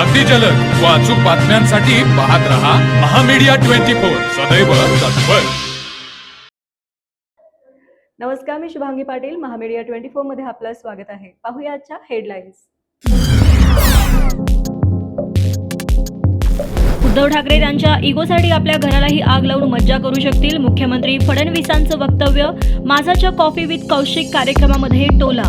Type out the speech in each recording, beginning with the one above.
अगदी जलद व अचूक बातम्यांसाठी पाहत रहा महामीडिया ट्वेंटी फोर. सदैव तत्पर. नमस्कार मी शुभांगी पाटील. महामीडिया ट्वेंटी फोरमध्ये आपलं स्वागत आहे. पाहूया आजच्या हेडलाईन्स. उद्धव ठाकरे त्यांच्या इगोसाठी आपल्या घरालाही आग लावून मज्जा करू शकतील. मुख्यमंत्री फडणवीसांचं वक्तव्य माझाच्या कॉफी विथ कौशिक कार्यक्रमामध्ये टोला.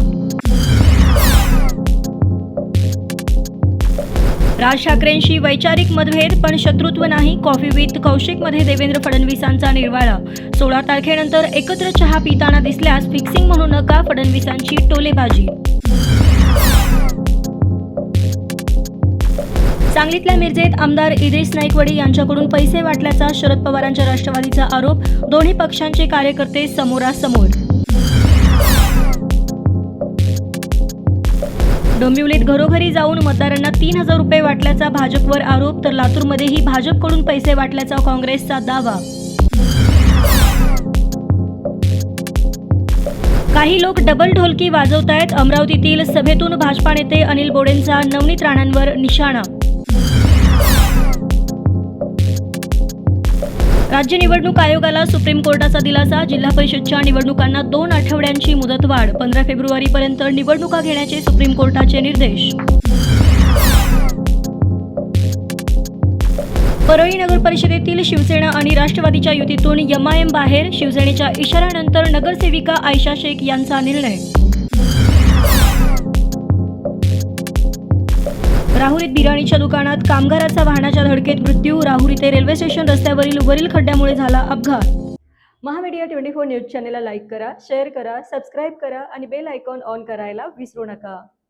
राज ठाकरेंशी वैचारिक मतभेद पण शत्रुत्व नाही कॉफी विथ कौशिकमध्ये देवेंद्र फडणवीसांचा निर्वाळा. सोळा तारखेनंतर एकत्र चहा पिताना दिसल्यास फिक्सिंग म्हणू नका फडणवीसांची टोलेबाजी. सांगलीतल्या मिरजेत आमदार इद्रिस नाईकवडी यांच्याकडून पैसे वाटल्याचा शरद पवारांच्या राष्ट्रवादीचा आरोप. दोन्ही पक्षांचे कार्यकर्ते समोरासमोर. डोंबिवलीत घरोघरी जाऊन मतदारांना तीन हजार रुपये वाटल्याचा भाजपवर आरोप तर लातूरमध्येही भाजपकडून पैसे वाटल्याचा काँग्रेसचा दावा. काही लोक डबल ढोलकी वाजवतायत. अमरावतीतील सभेतून भाजपा नेते अनिल बोडेंचा नवनीत राणांवर निशाणा राज्य निवडणूक आयोगाला सुप्रीम कोर्टाचा दिलासा. जिल्हा परिषदच्या निवडणुकांना दोन आठवड्यांची मुदतवाढ. पंधरा फेब्रुवारीपर्यंत निवडणुका घेण्याचे सुप्रीम कोर्टाचे निर्देश. परळी नगर परिषदेतील शिवसेना आणि राष्ट्रवादीच्या युतीतून एमआयएम बाहेर. शिवसेनेच्या इशाऱ्यानंतर नगरसेविका आयशा शेख यांचा निर्णय. राहुरीत बिर्याणीच्या दुकानात कामगाराचा वाहनाच्या धडकेत मृत्यू. राहुरी ते रेल्वे स्टेशन रस्त्यावरील वरील खड्ड्यामुळे झाला अपघात. महामीडिया ट्वेंटी फोर न्यूज चॅनेलला लाईक करा शेअर करा सबस्क्राईब करा आणि बेल आयकॉन ऑन करायला विसरू नका.